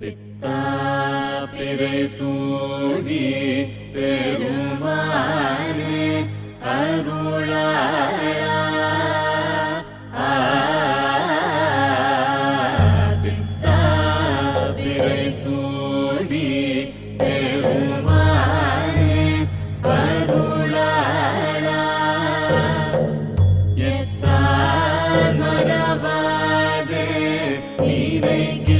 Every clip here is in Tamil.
பித்தா பிறை சூடி பெருமாறு அருளாளா. பித்தா பிறை சூடி பெருமாறு அருளாளா. எத்தா மரபாது இறைக்கு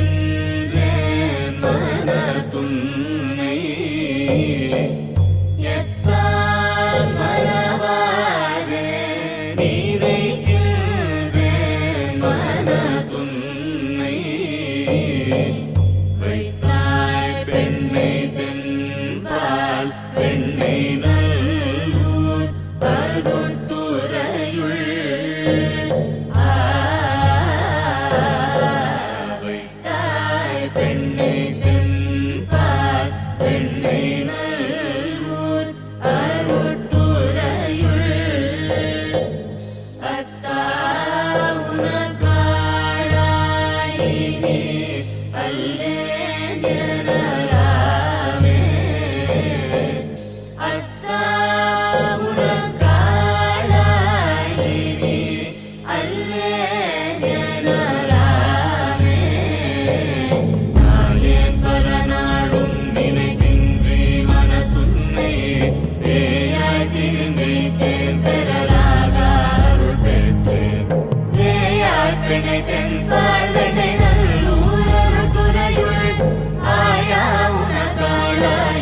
பெண்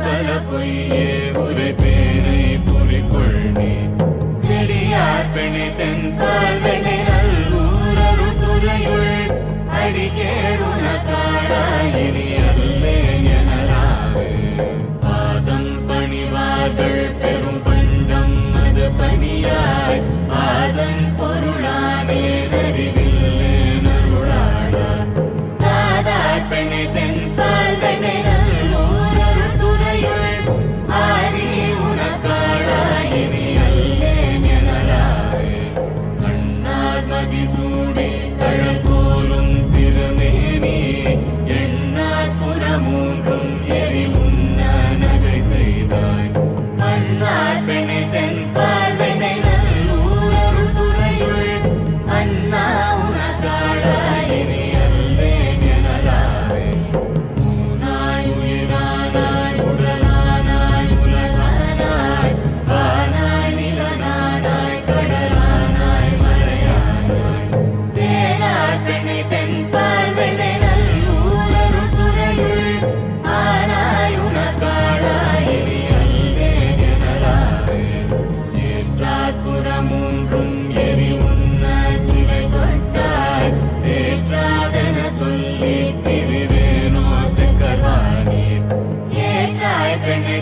பல பொய்யே உரை பேரை புரி கொள்வே செடியார் பெணி தென்பால் வெள்ளை நல்லூரருள் துறையுள். மூன்றும் எரி உண்ண சிலை கொட்டார் தேற்றாதன சொல்லி திரிவேனோ சிக்கலானே ஏற்றாய் பெண்ணை